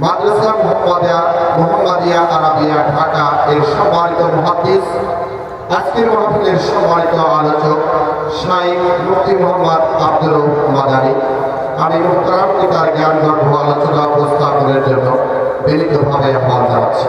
মাদ্রাসা Mohammadia Mohammadia Arabia, Dhaka এর সম্মানিত মহাদিস আজকের মাহফিলের সম্মানিত আলোচক শাইখ মুফতি মোহাম্মদ আব্দুল মাদারি আমি মুহতারামকে তার জ্ঞান গর্ভ আলোচনা উপস্থাপনের জন্য বিনীতভাবে আহ্বান জানাচ্ছি।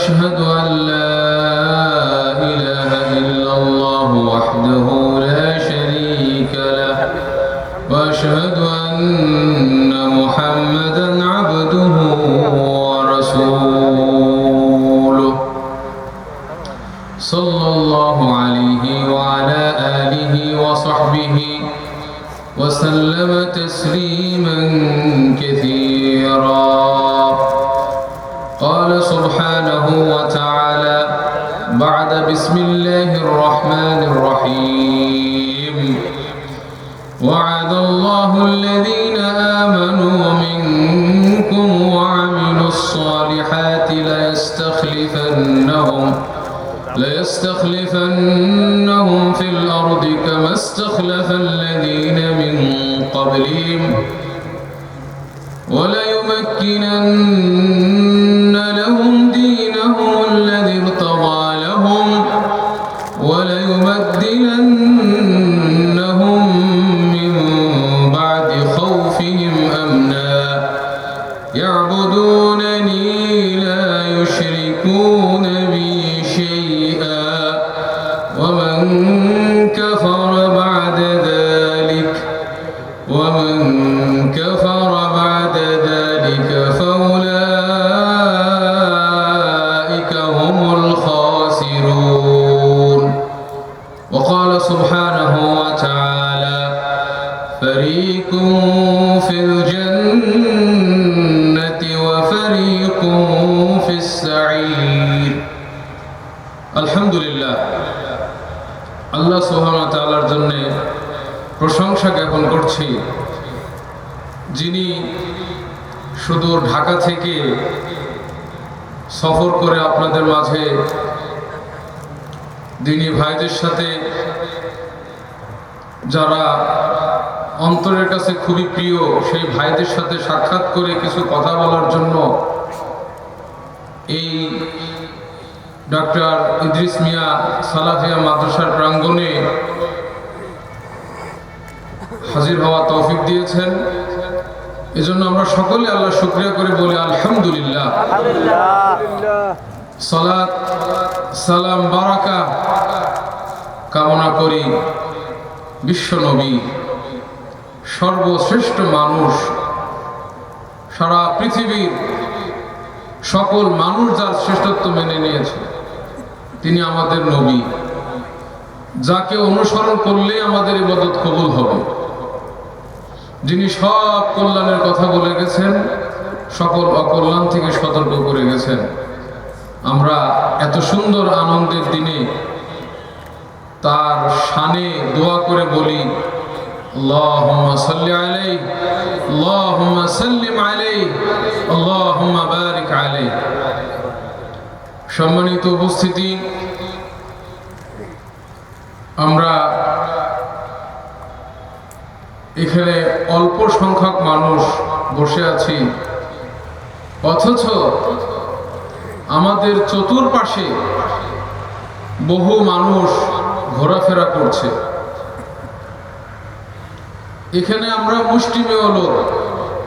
وأشهد أن لا إله إلا الله وحده لا شريك له وأشهد أن محمدا عبده ورسوله. صلى الله عليه وعلى آله وصحبه وسلم تسليما كثيرا. ليستخلفنهم في الأرض كما استخلف الذين من قبلهم وليمكنن لهم دينهم الذي ارتضى لهم তালার জন্যে প্রশংসা জ্ঞাপন করছি। যিনি সুদূর ঢাকা থেকে সফর করে আপনাদের মাঝে দিনী ভাইদের সাথে যারা অন্তরের কাছে খুবই প্রিয়, সেই ভাইদের সাথে সাক্ষাৎ করে কিছু কথা বলার জন্য এই ডক্টর ইদ্রিস মিয়া সালাফিয়া মাদ্রাসার প্রাঙ্গণে হাজির হওয়া তৌফিক দিয়েছেন। এজন্য আমরা সকলে আল্লাহ শুক্রিয়া করে বলি আলহামদুলিল্লাহ। সালাত সালাম বারাকা কামনা করি বিশ্বনবী সর্বশ্রেষ্ঠ মানুষ সারা পৃথিবীর সকল মানুষ যার শ্রেষ্ঠত্ব মেনে নিয়েছে। তিনি আমাদের নবী যাকে অনুসরণ করলে আমাদের ইবাদত কবুল হবে যিনি সব কল্যাণের কথা বলে গেছেন সকল অকল্যাণ থেকে সতর্ক করে গেছেন আমরা এত সুন্দর আনন্দের দিনে তার শানে দোয়া করে বলি اللهم صل عليه اللهم سلم عليه اللهم بارك عليه সম্মানিত উপস্থিতি, আমরা এখানে অল্প সংখ্যক মানুষ বসে আছি, অথচ আমাদের চতুর্পাশে বহু মানুষ ঘোরাফেরা করছে। এখানে আমরা মুষ্টিমেয় লোক,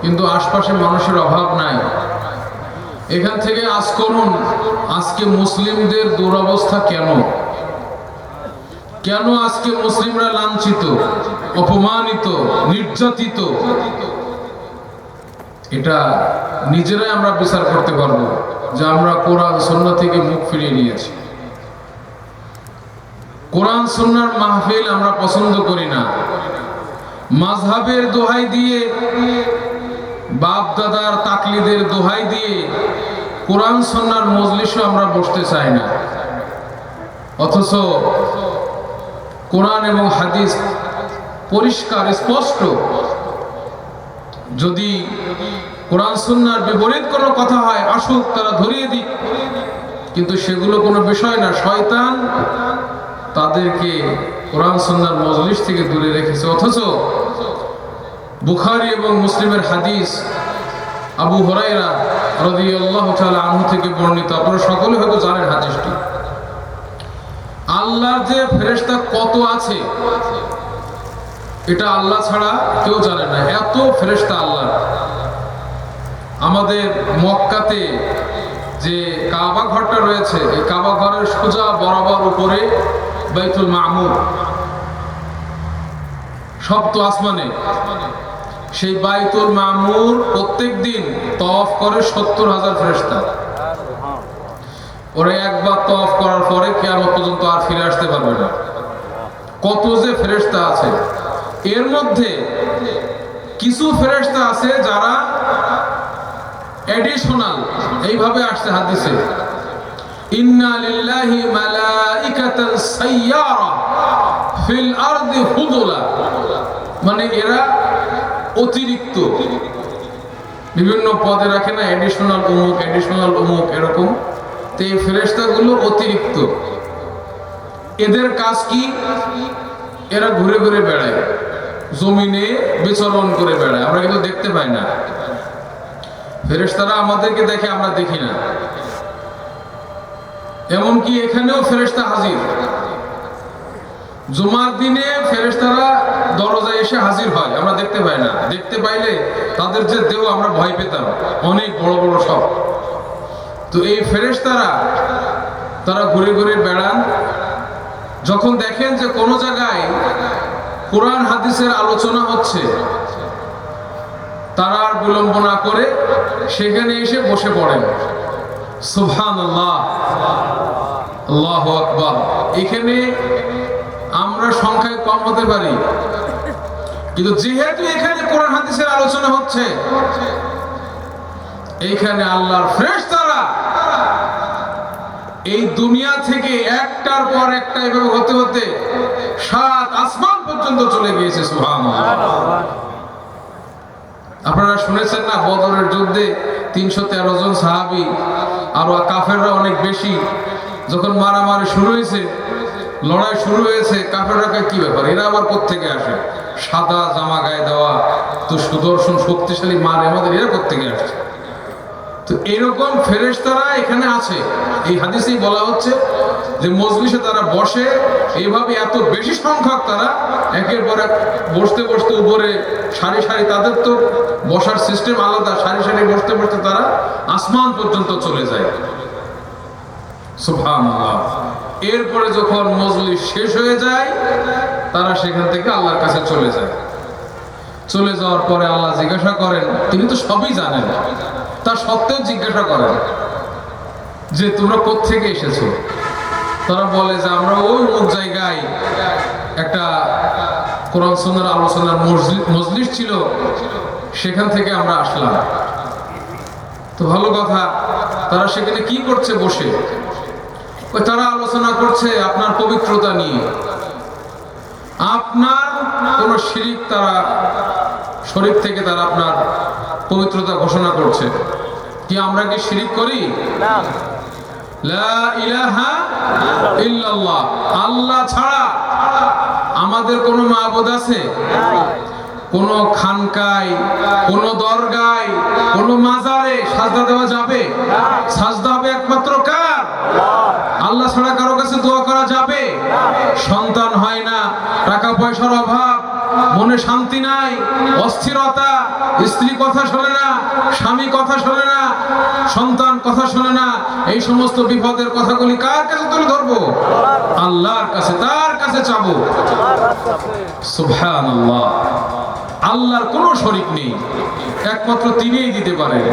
কিন্তু আশপাশে মানুষের অভাব নাই। এখান থেকে আজ করুন, আজকে মুসলিমদের দুরবস্থা কেন? কেন আজকে মুসলিমরা লাঞ্ছিত, অপমানিত, নির্যাতিত? এটা নিজেরাই আমরা বিচার করতে পারব, যে আমরা কোরআন, সন্না থেকে মুখ ফিরিয়ে নিয়েছি। কোরআন সন্ন্যার মাহফিল আমরা পছন্দ করি না। মাঝহাবের দোহাই দিয়ে বাপ দাদার তাকলিদের দোহাই দিয়ে কোরআন সন্ন্যার মজলিসও আমরা বসতে চাই না। অথচ কোরআন এবং হাদিস পরিষ্কার, স্পষ্ট। যদি কোরআন সন্ন্যার বিপরীত কোনো কথা হয়, আসুক, তারা ধরিয়ে দিক। কিন্তু সেগুলো কোনো বিষয় না। শয়তান তাদেরকে কোরআন সন্ন্যার মজলিস থেকে দূরে রেখেছে। অথচ বুখারি এবং মুসলিমের হাদিস আবু হরাইরা রদি আল্লাহ আনহু থেকে বর্ণিত। আপনারা সকলে হয়তো জানেন হাদিসটি। আল্লাহর যে ফেরেশতা কত আছে, এটা আল্লাহ ছাড়া কেউ জানে না। এত ফেরেশতা আল্লাহ। আমাদের মক্কাতে যে কাবা ঘরটা রয়েছে, এই কাবা ঘরের সোজা বরাবর উপরে বাইতুল মামুর সপ্ত আসমানে। সেই বাইতুল মামুর প্রত্যেক দিন তফ করে সত্তর হাজার ফেরেশতা। ওরা একবার তফ করার পরে কেমন পর্যন্ত আর ফিরে আসতে পারবে না। কত যে ফেরেশতা আছে। এর মধ্যে কিছু ফেরেশতা আছে যারা এডিশনাল এইভাবে আসছে হাদিসে। ইন্না লিল্লাহি মালাইকাতান সাইয়ারা ফিল আরদি হুদুলা মানে এরা অতিরিক্ত। বিভিন্ন পদে রাখে না এডিশনাল অমুক এডিশনাল অমুক, এরকম। তো এই ফেরেস্তাগুলো অতিরিক্ত। এদের কাজ কি? এরা ঘুরে ঘুরে বেড়ায়। জমিনে বিচরণ করে বেড়ায়। আমরা কিন্তু দেখতে পাই না। ফেরেশতারা আমাদেরকে দেখে আমরা দেখি না। এমনকি এখানেও ফেরেশতা হাজির। জুমার দিনে ফেরেশতারা দরজায় এসে হাজির হয়, আমরা দেখতে পাই না। দেখতে পাইলে তাদের যে দেহ আমরা ভয় পেতাম, অনেক বড় বড় সব। তো এই ফেরেশতারা, তারা ঘুরে ঘুরে বেড়ান। যখন দেখেন যে কোনো জায়গায় কোরআন হাদিসের আলোচনা হচ্ছে, তারা আর বিলম্ব না করে সেখানে এসে বসে পড়েন। সুবহান আল্লাহ আল্লাহ আকবর। এখানে আমরা সংখ্যায় কম হতে পারি। কিন্তু যেহেতু এখানে কোরআন হাদিসের আলোচনা হচ্ছে, এইখানে আল্লাহর ফ্রেশ তারা এই দুনিয়া থেকে একটার পর একটা এভাবে হতে হতে সাত আসমান পর্যন্ত চলে গিয়েছে সুহান আপনারা শুনেছেন না, বদরের যুদ্ধে তিনশো তেরো জন সাহাবি আর কাফেররা অনেক বেশি, যখন মারামারি শুরু হয়েছে লড়াই শুরু হয়েছে, কাফেররা কি ব্যাপার? এরা আবার কোত্থেকে আসে? সাদা জামা গায়ে দেওয়া, তো সুদর্শন, শক্তিশালী মার আমাদের এরা কোত্থেকে আসছে? তো এরকম ফেরেশতারা এখানে আছে। এই হাদিসেই বলা হচ্ছে যে, মজলিসে তারা বসে এইভাবে এত বেশি সংখ্যক তারা একের পর এক বসতে বসতে উপরে সারি সারি, তাদের তো বসার সিস্টেম আলাদা, সারি সারি বসতে বসতে তারা আসমান পর্যন্ত চলে যায়। সুবহানাল্লাহ। এরপরে যখন মজলিস শেষ হয়ে যায়, তারা সেখান থেকে আল্লাহর কাছে চলে যায়। চলে যাওয়ার পরে আল্লাহ জিজ্ঞাসা করেন, তিনি তো সবই জানেন। তা সত্ত্বেও জিজ্ঞাসা করেন, যে তোমরা কোত্থেকে এসেছ? তারা বলে যে, আমরা ওই মুখ জায়গায় একটা কোরআন সুন্নার আলোচনার মজলি- মজলিস ছিল। সেখান থেকে আমরা আসলাম। তো ভালো কথা, তারা সেখানে কি করছে বসে? তারা আলোচনা করছে আপনার পবিত্রতা নিয়ে। আপনার কোন শিরিক তারা শরীর থেকে তারা আপনার পবিত্রতা ঘোষণা করছে। কি আমরা কি শিরিক করি? আল্লাহ ছাড়া আমাদের কোনো মাবুদ আছে? কোন খানকায়, কোন দরগায়, কোন মাজারে সাজদা দেওয়া যাবে? সাজদা হবে একমাত্র কার? আল্লাহ ছাড়া কারও কাছে দোয়া করা যাবে? সন্তান হয় না টাকা পয়সার অভাব, মনে শান্তি নাই, অস্থিরতা, স্ত্রী কথা শোনে না, স্বামী কথা শোনে না, সন্তান কথা শোনে না, এই সমস্ত বিপদের কথাগুলি কার কাছে তুলে ধরবো? আল্লাহর কাছে, তার কাছে চাবো। সুবহানাল্লাহ। আল্লাহর কোনো শরিক নেই। একমাত্র তিনিই দিতে পারেন।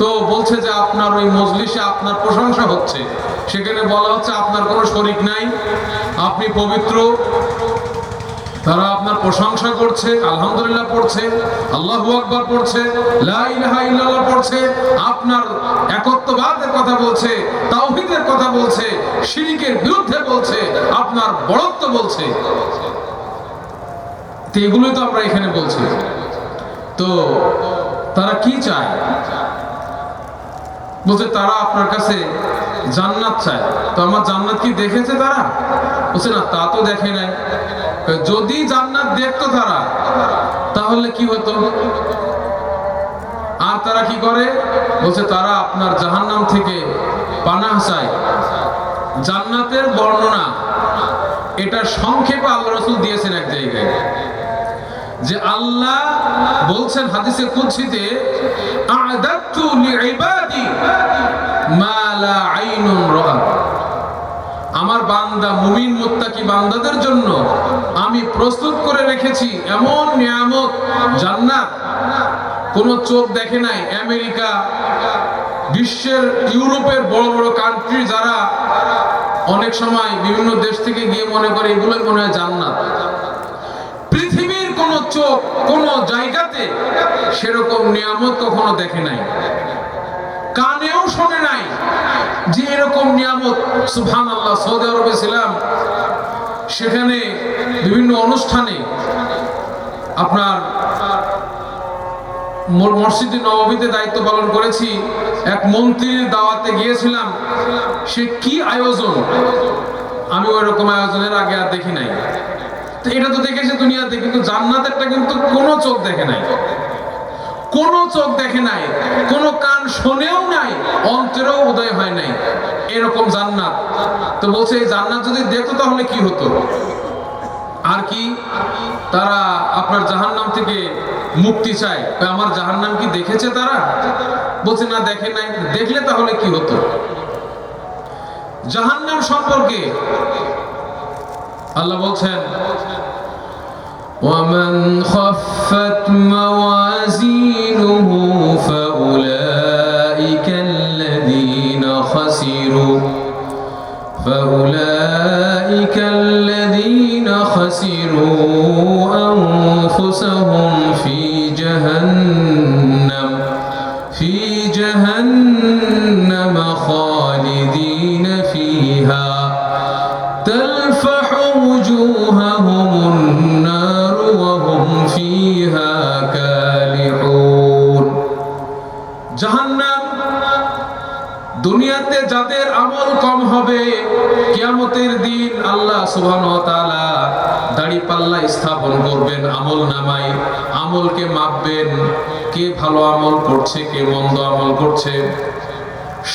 তো বলছে যে আপনার ওই মজলিসে আপনার প্রশংসা হচ্ছে। সেখানে বলা হচ্ছে আপনার কোনো শরিক নাই, আপনি পবিত্র। তারা আপনার প্রশংসা করছে, আলহামদুলিল্লাহ পড়ছে, আল্লাহু আকবার পড়ছে, লা ইলাহা ইল্লাল্লাহ পড়ছে, আপনার একত্ববাদের কথা বলছে, তাওহীদের কথা বলছে, শিরিকের বিরুদ্ধে বলছে, আপনার বড়ত্ব বলছে। তো এগুলোই তো আমরা এখানে বলছি। তো তারা কি চায়? বলছে, তারা আপনার কাছে জান্নাত চায়। তো আমার জান্নাত কি দেখেছে তারা? বলছে, না, তা তো দেখে নাই। যদি জান্নাত দেখতো তারা, তাহলে কি হতো? আর তারা কি করে? বলছে, তারা আপনার জাহান্নাম থেকে পানাহ চায়। জান্নাতের বর্ণনা এটা সংক্ষেপে আল্লাহ রসুল দিয়েছেন এক জায়গায়। যে আল্লাহ বলছেন হাদিসে কুদসিতে আ'দাতু লিইবাদি মা লা আইনুন আমার বান্দা, মুমিন মুত্তাকি বান্দাদের জন্য আমি প্রস্তুত করে রেখেছি এমন নিয়ামত, জান্নাত। কোন চোখ দেখে নাই, আমেরিকা, বিশ্বের, ইউরোপের বড় বড় কান্ট্রি যারা অনেক সময় বিভিন্ন দেশ থেকে গিয়ে মনে করে, এগুলোই মনে হয় জান্নাত। পৃথিবীর কোন জায়গাতে সেরকম নিয়ামত কখনো দেখে নাই। কানেও শোনে নাই যে এরকম নিয়ামত সুবহান আল্লাহ সৌদি আরবে ছিলাম। সেখানে বিভিন্ন অনুষ্ঠানে আপনার মসজিদে নবমীতে দায়িত্ব পালন করেছি। এক মন্ত্রীর দাওয়াতে গিয়েছিলাম। সে কি আয়োজন? আমি ওই রকম আয়োজনের আগে আর দেখি নাই। এটা তো দেখেছে দুনিয়াতে, কিন্তু জান্নাতেরটা কিন্তু কোনো চোখ দেখে নাই। কোনো চোখ দেখে নাই, কোনো কান শোনেও নাই, অন্তরেও উদয় হয় নাই। এরকম জান্নাত। তো বলছে, এই জান্নাত যদি দেখতো তাহলে কি হতো? আর কি? তারা আপনার জাহান্নাম থেকে মুক্তি চায়। আমার জাহান্নাম কি দেখেছে তারা? বলছে, না, দেখে নাই। দেখলে তাহলে কি হতো? জাহান্নাম সম্পর্কে আল্লাহ বলছেন ومن خفت موازينه فأولئك الذين خسروا فأولئك الذين خسروا أنفسهم في جهنم যাদের আমল কম হবে, কিয়ামতের দিন আল্লাহ সুবহান তাআলা দাড়ি পাল্লা স্থাপন করবেন, আমল নামাই আমলকে মাপবেন, কে ভালো আমল করছে, কে মন্দ আমল করছে।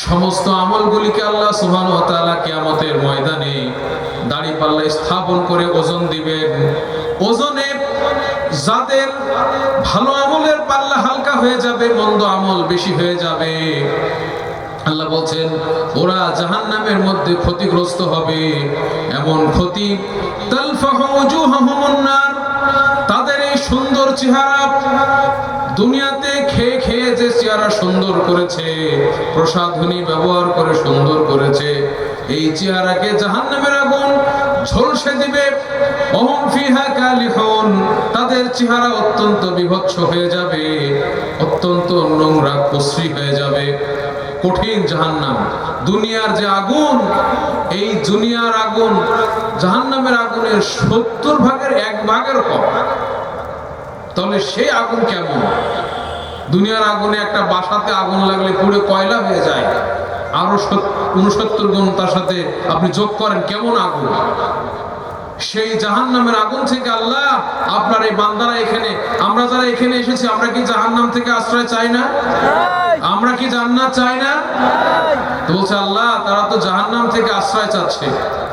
সমস্ত আমলগুলিকে আল্লাহ সুবহান ওয়া তাআলা কিয়ামতের ময়দানে দাড়ি পাল্লা স্থাপন করে ওজন দিবেন। ওজনে যাদের ভালো আমলের পাল্লা হালকা হয়ে যাবে, মন্দ আমল বেশি হয়ে যাবে। আল্লাহ বলছেন, ওরা জাহান্নামের মধ্যে ক্ষতিগ্রস্ত হবে। এমন ক্ষতি তাদের এই সুন্দর চেহারা দুনিয়াতে খেয়ে খেয়ে যে চেহারা সুন্দর করেছে প্রসাধনী ব্যবহার করে সুন্দর করেছে, এই চেহারাকে জাহান্নামের আগুন ঝলসে দিবে। অহম ফিহা কালিহুন, তাদের চেহারা অত্যন্ত বিভৎস হয়ে যাবে, অত্যন্ত নোংরা কুশ্রী হয়ে যাবে। কঠিন জাহান্নাম। দুনিয়ার যে আগুন, এই দুনিয়ার আগুন জাহান্নামের আগুনের সত্তর ভাগের এক ভাগের কম। তাহলে সেই আগুন কেমন? দুনিয়ার আগুনে একটা বাসাতে আগুন লাগলে পুরো কয়লা হয়ে যায়। আরও উনসত্তর গুণ তার সাথে আপনি যোগ করেন, কেমন আগুন? সেই জাহান নামের আগুন থেকে আল্লাহ আপনার এই বান্দারা এখানে আমরা যারা এখানে এসেছি, আমরা কি জাহান্নাম থেকে আশ্রয় চাই না? আমরা কি জান্নাত চাই না? তো বলছে আল্লাহ তারা তো জাহান্নাম থেকে আশ্রয় চাচ্ছে।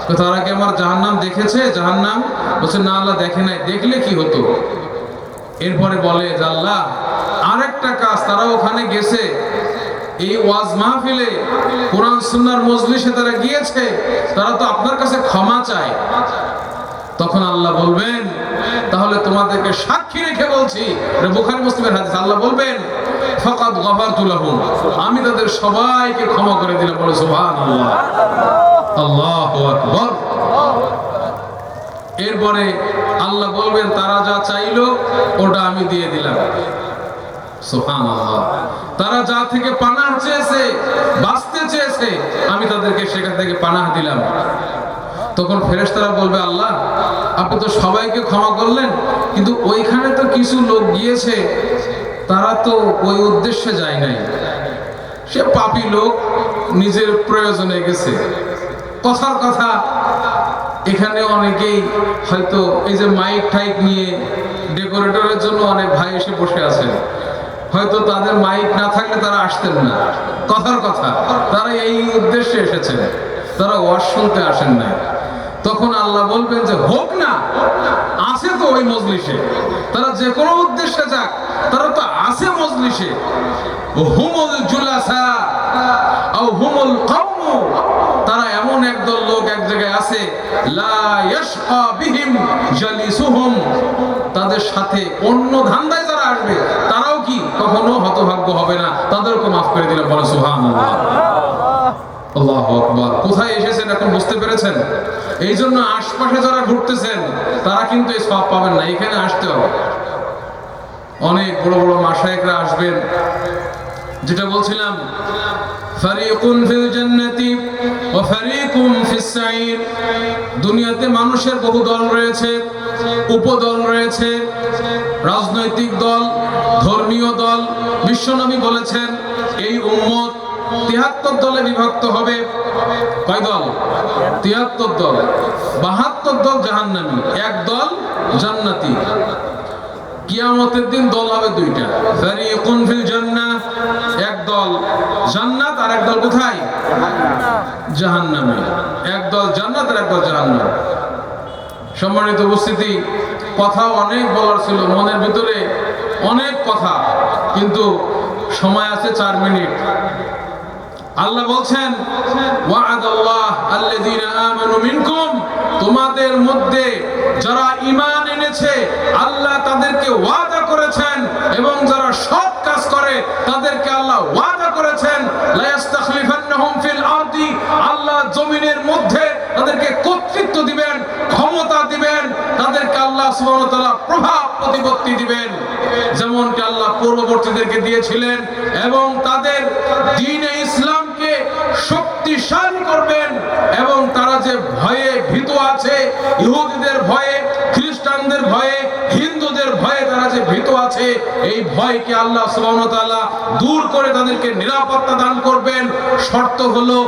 তো তারা কি আমার জাহান্নাম দেখেছে? জাহান্নাম? বলছে না আল্লাহ দেখে নাই। দেখলে কি হতো? এরপরে বলে যে আল্লাহ আরেকটা কাজ তারা ওখানে গেছে। এই ওয়াজ মাহফিলে কোরআন সুন্নার মজলিসে তারা গিয়েছে। তারা তো আপনার কাছে ক্ষমা চায়। তখন আল্লাহ বলবেন তাহলে তোমাদেরকে সাক্ষী রেখে বলছি। বুখারী মুসলিমের হাদিস। আল্লাহ বলবেন ফাকাদ গাফারতু লাহুম। আমি তাদের সবাইকে ক্ষমা করে দিলাম, বলে সুবহানাল্লাহ। আল্লাহু আকবার। এরপরে আল্লাহ বলবেন, তারা যা চাইলো, ওটা আমি দিয়ে দিলাম। সুবহানাল্লাহ। তারা যা থেকে পানাহ চেয়েছে, বাঁচতে চেয়েছে, আমি তাদেরকে সেখান থেকে পানাহ দিলাম। তখন ফেরেশতারা বলবে, আল্লাহ, আপনি তো সবাইকে ক্ষমা করলেন, কিন্তু ওইখানে তো কিছু লোক গিয়েছে। তারা তো ওই উদ্দেশ্যে যায় নাই। সে পাপী লোক নিজের প্রয়োজনে গেছে। কথার কথা, এখানে অনেকেই হয়তো এই যে মাইক টাইক নিয়ে ডেকোরেটরের জন্য অনেক ভাই এসে বসে আছেন। হয়তো তাদের মাইক না থাকলে তারা আসতেন না। কথার কথা, তারা এই উদ্দেশ্যে এসেছেন। তারা ওয়াজ শুনতে আসেন না তখন আল্লাহ বলবেন যে, হোক না, আছে তো ওই মজলিসে। তারা যে কোনো উদ্দেশ্যে যাক, তারা তো আছে মজলিসে। হুমুল জুলাসা আও হুমুল কওমু। তারা এমন একদল লোক এক জায়গায় আছে, লা ইয়াশকা বিহিম জালিসুহুম। তাদের সাথে অন্য ধান্দায় যারা আসবে, তারাও কি কখনো হতভাগ্য হবে না? তাদেরকে মাফ করে দিলে বলে, সুবহানাল্লাহ। আল্লাহু আকবার। কোথায় এসেছেন এখন বুঝতে পেরেছেন? এই জন্য আশপাশে যারা ঘুরতেছেন, তারা কিন্তু এই সব পাবেন না। এখানে আসতে হবে। অনেক বড় বড় মাসায়েকরা আসবেন। যেটা বলছিলাম, ফারিকুন ফিল জান্নাতি ওয়া ফারিকুম ফিস সাইর। দুনিয়াতে মানুষের বহু দল রয়েছে, উপদল রয়েছে, রাজনৈতিক দল, ধর্মীয় দল। বিশ্বনবী বলেছেন, এই উম্মত তিয়াত্তর দলে বিভক্ত হবে। কয় দল? তিয়াত্তর দল। বাহাত্তর দল জাহান্নামী, এক দল জান্নাতি। কিয়ামতের দিন দল হবে দুইটা। ফারিকুন ফিল জান্নাহ, এক দল জান্নাত আর এক দল কোথায়? জাহান্নামে। এক দল জান্নাত আর এক দল জাহান্নাম। সম্মানিত উপস্থিতি কথা অনেক বলার ছিল, মনের ভিতরে অনেক কথা, কিন্তু সময় আছে চার মিনিট। আল্লাহ বলছেন তোমাদের মধ্যে যারা ঈমান এনেছে, আল্লাহ তাদেরকে ওয়াদা করেছেন এবং যারা সৎ কাজ করে, তাদেরকে আল্লাহ ওয়াদা করেছেন আল্লাহ জমিনের মধ্যে তাদেরকে কর্তৃত্ব দিবেন, ক্ষমতা দিবেন, তাদেরকে আল্লাহ প্রভাব প্রতিপত্তি দিবেন। যেমনটি আল্লাহ পূর্ববর্তীদেরকে দিয়েছিলেন এবং তাদের দ্বীনে ইসলামকে শক্তিশালী করবেন এবং তারা যে ভয়ে ভীত আছে, ইহুদিদের ভয়ে, খ্রিস্টানদের ভয়ে, হিন্দুদের ভয়ে তারা যে ভীত আছে, এই ভয়কে আল্লাহ ওয়া দূর করে তাদেরকে নিরাপত্তা দান করবেন। শর্ত হলো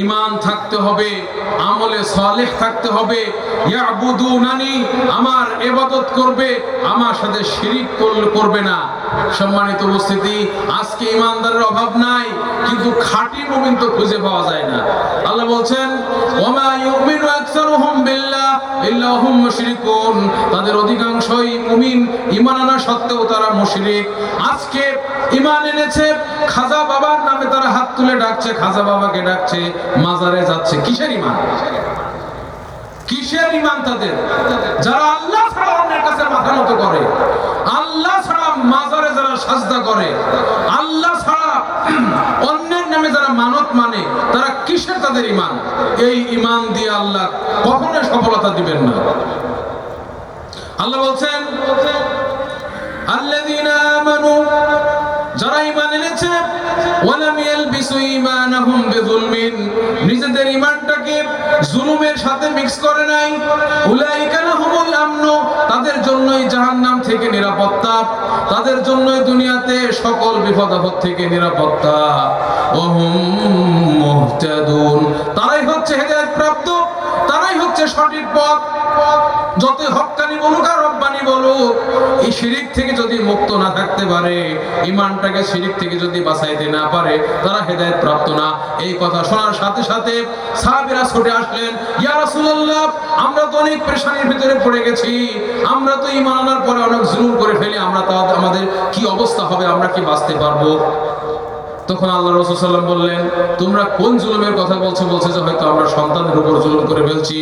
ঈমান থাকতে হবে, আমলে সালেহ থাকতে হবে। ইয়াবুদুনানি, আমার ইবাদত করবে, আমার সাথে শিরিক করবে না। সম্মানিত উপস্থিতি, আজকে ইমানদারের অভাব নাই, কিন্তু খাঁটি মুমিন তো খুঁজে পাওয়া যায় না। আল্লাহ বলছেন, ওমা ইউমিনু আকসারুহুম বিল্লাহ মুশরিকুন। তাদের অধিকাংশই মুমিন, ঈমান আনা সত্ত্বেও তারা মুশরিক। আজকে ঈমান এনেছে, খাজা বাবার নামে তারা হাত তুলে ডাকছে, খাজা বাবাকে ডাকছে। মাজারে যাচ্ছে। কিসের ঈমান? কিসের ঈমান তাদের? যারা আল্লাহ ছাড়া অন্যের কাছে মাথা নত করে, আল্লাহ ছাড়া মাজারে যারা সাজদা করে, আল্লাহ ছাড়া অন্যের নামে যারা মানত মানে তারা কিসের তাদের ইমান এই ঈমান দিয়ে আল্লাহ কখনো সফলতা দিবেন না। আল্লাহ বলছেন আল্লাযীনা নিজেদের ঈমানটাকে জুলুমের সাথে মিক্স করে নাই। উলাইকা লাহুমুল আমন, তাদের জন্যই জাহান্নাম থেকে নিরাপত্তা। তাদের জন্যই দুনিয়াতে সকল বিপদ আপদ থেকে নিরাপত্তা। ওহুম মুহতাদুন। তারাই হচ্ছে হেদায়েত প্রাপ্ত তারাই হচ্ছে সঠিক পথ। যত হক্কানি বলুক আর রব্বানি বলুক, এই শিরিক থেকে যদি মুক্ত না থাকতে পারে ইমানটাকে শিরিক থেকে যদি বাঁচাইতে না পারে, তারা হেদায়েত প্রাপ্ত না। এই কথা শোনার সাথে সাথে সাহাবীরা ছুটে আসলেন, ইয়া রাসূলুল্লাহ, আমরা তো অনেক পেরেশানির ভিতরে পড়ে গেছি। আমরা তো ইমান আনার পরে অনেক জুলুম করে ফেলি। আমরা তো আমাদের কি অবস্থা হবে? আমরা কি বাঁচতে পারব? তখন আল্লাহ রসুল্লাম বললেন, তোমরা কোন জুলুমের কথা বলছো? বলছে যে, হয়তো আমরা সন্তানের উপর জুলুম করে ফেলছি।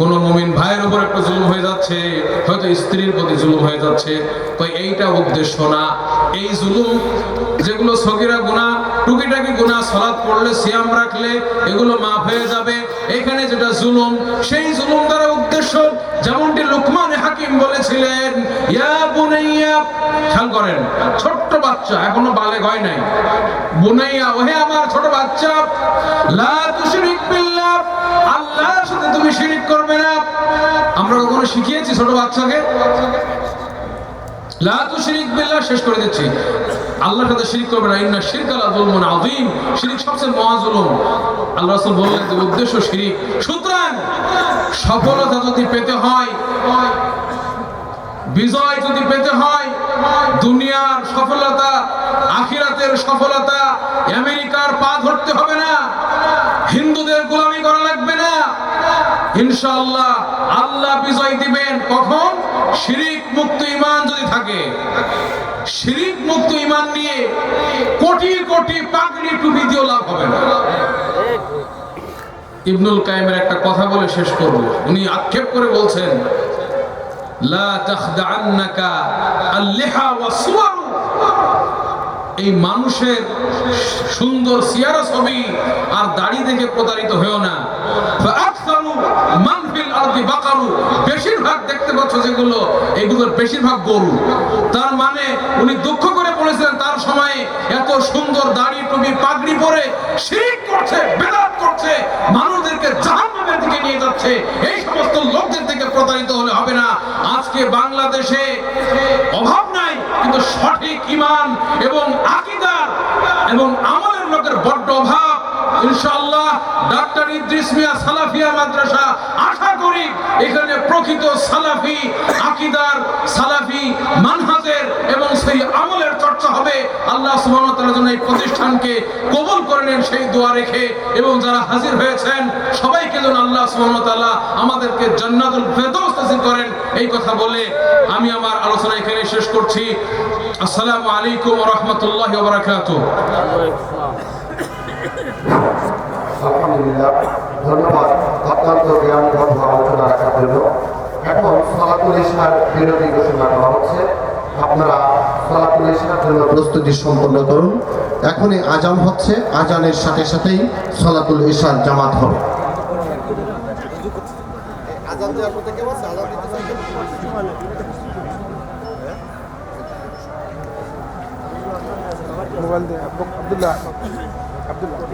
কোন মুমিন ভাইয়ের উপর একটা জুলুম হয়ে যাচ্ছে, হয়তো স্ত্রীর প্রতি জুলুম হয়ে যাচ্ছে। তো এইটা উদ্দেশ্য না। এই জুলুম যেগুলো সগিরা গুণা টুকিটাকি গুণা সলাদ পড়লে, সিয়াম রাখলে, এগুলো মাফ হয়ে যাবে। এখানে যেটা জুলুম, সেই জুলুম দ্বারা উদ্দেশ্য, যেমনটি লুকমান হাকিম বলেছিলেন, ইয়া বুনাইয়া খেয়াল করেন, ছোট্ট বাচ্চা, এখনও বালেগ হয় নাই। বুনাইয়া, ওহে আমার ছোট বাচ্চা, লা তুশরিক বিল্লাহ আল্লাহর সাথে তুমি শিরিক করবে না। আমরা কখনো শিখিয়েছি ছোট বাচ্চাকে? লা তুশরিক বিল্লাহ, শেষ শিরিক না। শিরকা শিরিক উদ্দেশ্য শিরিক। সুতরাং সফলতা যদি পেতে হয়, বিজয় যদি পেতে হয়, দুনিয়ার সফলতা, আখিরাতের সফলতা, আমেরিকার পা ধরতে হবে না। হিন্দুদের গোলামি করা লাগবে না। ইনশাআল্লাহ আল্লাহ বিজয় দিবেন। কখন? শিরিক মুক্ত ইমান যদি থাকে। শিরিক মুক্ত ইমান নিয়ে কোটি কোটি পাগড়ি টুপি দিয়েও লাভ হবে না। ইবনুল কাইমের একটা কথা বলে শেষ করব। উনি আক্ষেপ করে বলছেন, লা তাখদাআন্নাকা আল-লিহা এই মানুষের সুন্দর সিয়ারা ছবি আর দাড়ি দেখে প্রতারিত হয়েও না। বেশিরভাগ গরু। তার মানে উনি দুঃখ করে তার সময়ে এত সুন্দর দাড়ি পাগড়ি পরে করছে করছে, মানুষদেরকে জাহান্নামের দিকে নিয়ে যাচ্ছে। এই সমস্ত লোকদের থেকে প্রতারিত হলে হবে না। আজকে বাংলাদেশে অভাব নাই, কিন্তু সঠিক ইমান এবং আকিদার এবং আমলের লোকের বড্ড অভাব। ইনশাআল্লাহ ডাক্তার ইদ্রিস মিয়া সালাফিয়া মাদ্রাসা আশা করি এখানে প্রকৃত সালাফি, আকীদার সালাফি, মানহাজের এবং সেই আমলের চর্চা হবে। আল্লাহ সুবহানাহু ওয়া তাআলা যেন এই প্রতিষ্ঠানকে কবুল করে নেন, সেই দোয়া রেখে এবং যারা হাজির হয়েছেন, সবাইকে যেন আল্লাহ সুবহানাহু ওয়া তাআলা আমাদেরকে জান্নাতুল ফেরদৌস নসিব করেন। এই কথা বলে আমি আমার আলোচনা এখানে শেষ করছি। আসসালামু আলাইকুম ওয়া রাহমাতুল্লাহি ওয়া বারাকাতুহু। আলহামদুলিল্লাহ ধন্যবাদ। অত্যন্ত জ্ঞানগর্ভ আলোচনা রাখার জন্য এখন সালাতুল ইসলার বিরতি ঘোষণা করা হচ্ছে। আপনারা সালাতুল ইসলার জন্য প্রস্তুতি সম্পন্ন করুন। এখনই আজান হচ্ছে। আজানের সাথে সাথেই সালাতুল ইসলার জামাত হবে। আজান দেওয়ার পর থেকে বলছে আজান দিতে চাইছে মোবাইল দে আব্দুল্লাহ আব্দুল্লাহ।